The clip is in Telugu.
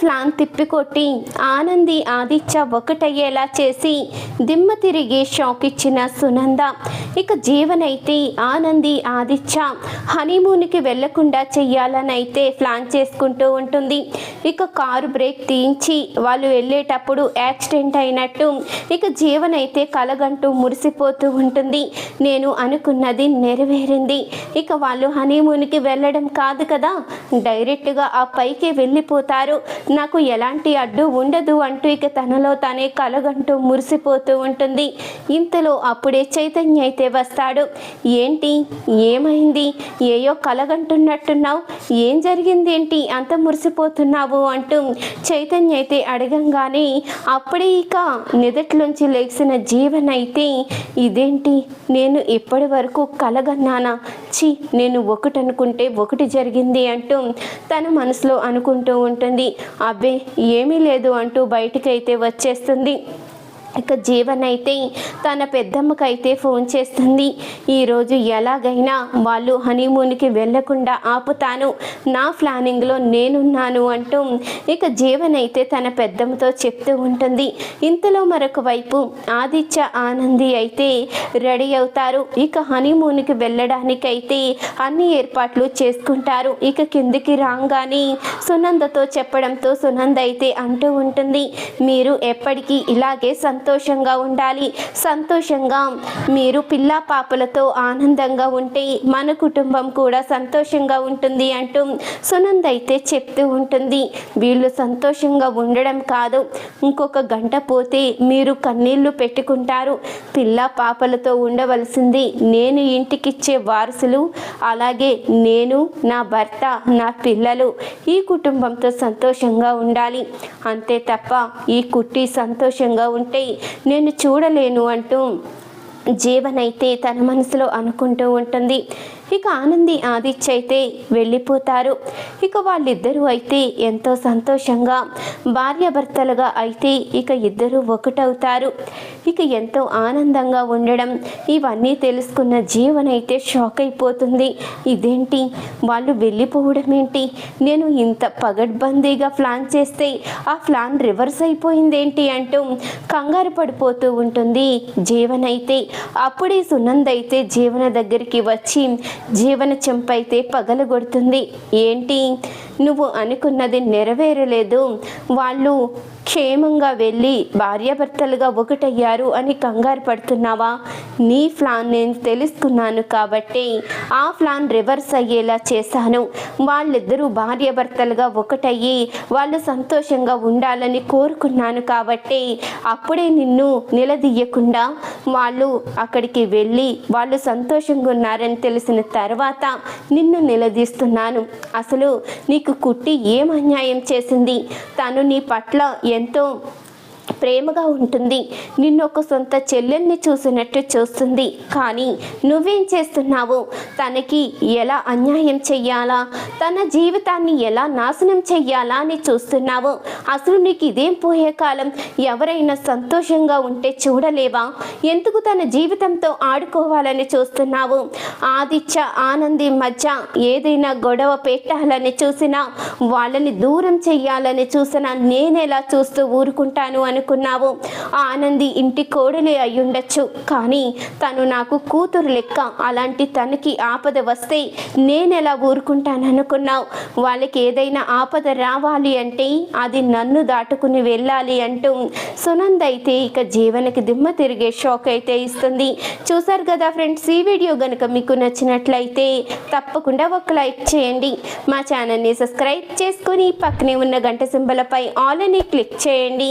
ఫ్లాన్ తిప్పికొట్టి ఆనంది ఆదిత్య ఒకటయ్యేలా చేసి దిమ్మ తిరిగి షాక్ ఇచ్చిన సునంద. ఇక జీవనైతే ఆనంది ఆదిత్య హనీమూన్కి వెళ్ళకుండా చెయ్యాలనైతే అయితే ప్లాన్ చేసుకుంటూ ఉంటుంది. ఇక కారు బ్రేక్ తీయించి వాళ్ళు వెళ్ళేటప్పుడు యాక్సిడెంట్ అయినట్టు ఇక జీవనైతే కలగంటూ మురిసిపోతూ ఉంటుంది. నేను అనుకున్నది నెరవేరింది. ఇక వాళ్ళు హనీమూన్కి వెళ్ళడం కాదు కదా డైరెక్ట్గా ఆ పైకి వెళ్ళిపోతారు. నాకు ఎలాంటి అడ్డు ఉండదు అంటూ ఇక తనలో తనే కలగంటూ మురిసిపోతూ ఉంటుంది. ఇంతలో అప్పుడే చైతన్య అయితే వస్తాడు. ఏంటి? ఏమైంది? ఏయో కలగంటున్నట్టున్నావు. ఏం జరిగింది ఏంటి అంత మురిసిపోతున్నావు అంటూ చైతన్య అయితే అడగంగానే అప్పుడే ఇక నిదట్లోంచి లేచిన జీవన్ అయితే ఇదేంటి? నేను ఇప్పటి వరకు కలగన్నానా? చి నేను ఒకటి అనుకుంటే ఒకటి జరిగింది అంటూ తన మనసులో అనుకుంటూ ఉంటుంది. అబ్బే ఏమీ లేదు అంటూ బయటికైతే వచ్చేస్తుంది. ఇక జీవన్ అయితే తన పెద్దమ్మకైతే ఫోన్ చేస్తుంది. ఈరోజు ఎలాగైనా వాళ్ళు హనీమూన్కి వెళ్ళకుండా ఆపుతాను. నా ప్లానింగ్లో నేనున్నాను అంటూ ఇక జీవన్ అయితే తన పెద్దమ్మతో చెప్తూ ఉంటుంది. ఇంతలో మరొక వైపు ఆదిత్య ఆనంది అయితే రెడీ అవుతారు. ఇక హనీమూన్కి వెళ్ళడానికైతే అన్ని ఏర్పాట్లు చేసుకుంటారు. ఇక కిందికి రాగానే సునందతో చెప్పడంతో సునంద అయితే అంటూ ఉంటుంది మీరు ఎప్పటికీ ఇలాగే సంతోషంగా ఉండాలి. సంతోషంగా మీరు పిల్ల పాపలతో ఆనందంగా ఉంటే మన కుటుంబం కూడా సంతోషంగా ఉంటుంది అంటూ సునంద్ అయితే చెప్తూ ఉంటుంది. వీళ్ళు సంతోషంగా ఉండడం కాదు. ఇంకొక గంట పోతే మీరు కన్నీళ్ళు పెట్టుకుంటారు. పిల్ల పాపలతో ఉండవలసింది నేను ఇంటికిచ్చే వారసులు అలాగే నేను నా భర్త నా పిల్లలు ఈ కుటుంబంతో సంతోషంగా ఉండాలి. అంతే తప్ప ఈ కుట్టి సంతోషంగా ఉంటే నేను చూడలేను అంటూ జీవనైతే తన మనసులో అనుకుంటూ ఉంటుంది. ఇక ఆనంది ఆదిత్య అయితే వెళ్ళిపోతారు. ఇక వాళ్ళిద్దరూ అయితే ఎంతో సంతోషంగా భార్యాభర్తలుగా అయితే ఇక ఇద్దరు ఒకటవుతారు. ఇక ఎంతో ఆనందంగా ఉండడం ఇవన్నీ తెలుసుకున్న జీవన్ అయితే షాక్ అయిపోతుంది. ఇదేంటి? వాళ్ళు వెళ్ళిపోవడం ఏంటి? నేను ఇంత పగడ్బందీగా ప్లాన్ చేస్తే ఆ ప్లాన్ రివర్స్ అయిపోయిందేంటి అంటూ కంగారు పడిపోతూ ఉంటుంది జీవన్ అయితే. అప్పుడే సునంద్ అయితే జీవన దగ్గరికి వచ్చి జీవన చెంపైతే పగలగొడుతుంది ఏంటి? నువ్వు అనుకున్నది నెరవేరలేదు. వాళ్ళు క్షేమంగా వెళ్ళి భార్యాభర్తలుగా ఒకటయ్యారు అని కంగారు పడుతున్నావా? నీ ప్లాన్ నేను తెలుసుకున్నాను కాబట్టి ఆ ప్లాన్ రివర్స్ అయ్యేలా చేశాను. వాళ్ళిద్దరూ భార్యాభర్తలుగా ఒకటయ్యి వాళ్ళు సంతోషంగా ఉండాలని కోరుకున్నాను కాబట్టి అప్పుడే నిన్ను నిలదీయకుండా వాళ్ళు అక్కడికి వెళ్ళి వాళ్ళు సంతోషంగా ఉన్నారని తెలిసిన తర్వాత నిన్ను నిలదీస్తున్నాను. అసలు నీకు కుట్టి ఏం అన్యాయం చేసింది? తను నీ పట్ల ఎంతో ప్రేమగా ఉంటుంది. నిన్ను ఒక సొంత చెల్లెల్ని చూసినట్టు చూస్తుంది. కానీ నువ్వేం చేస్తున్నావు? తనకి ఎలా అన్యాయం చెయ్యాలా? తన జీవితాన్ని ఎలా నాశనం చెయ్యాలా అని చూస్తున్నావు. అసలు నీకు ఇదేం పోయే కాలం? ఎవరైనా సంతోషంగా ఉంటే చూడలేవా? ఎందుకు తన జీవితంతో ఆడుకోవాలని చూస్తున్నావు? ఆదిత్య ఆనంది మధ్య ఏదైనా గొడవ పెట్టాలని చూసినా వాళ్ళని దూరం చెయ్యాలని చూసినా నేనెలా చూస్తూ ఊరుకుంటాను అని అనుకున్నావు. ఆనంది ఇంటి కోడలే అయ్యుండొచ్చు. కానీ తను నాకు కూతురు లెక్క. అలాంటి తనకి ఆపద వస్తే నేనెలా ఊరుకుంటాననుకున్నావు? వాళ్ళకి ఏదైనా ఆపద రావాలి అంటే అది నన్ను దాటుకుని వెళ్ళాలి అంటూ సునంద్ అయితే ఇక జీవనకి దిమ్మ తిరిగే షాక్ అయితే ఇస్తుంది. చూసారు కదా ఫ్రెండ్స్ ఈ వీడియో కనుక మీకు నచ్చినట్లయితే తప్పకుండా ఒక లైక్ చేయండి. మా ఛానల్ని సబ్స్క్రైబ్ చేసుకొని పక్కనే ఉన్న గంట సింబలపై ఆల్ అని క్లిక్ చేయండి.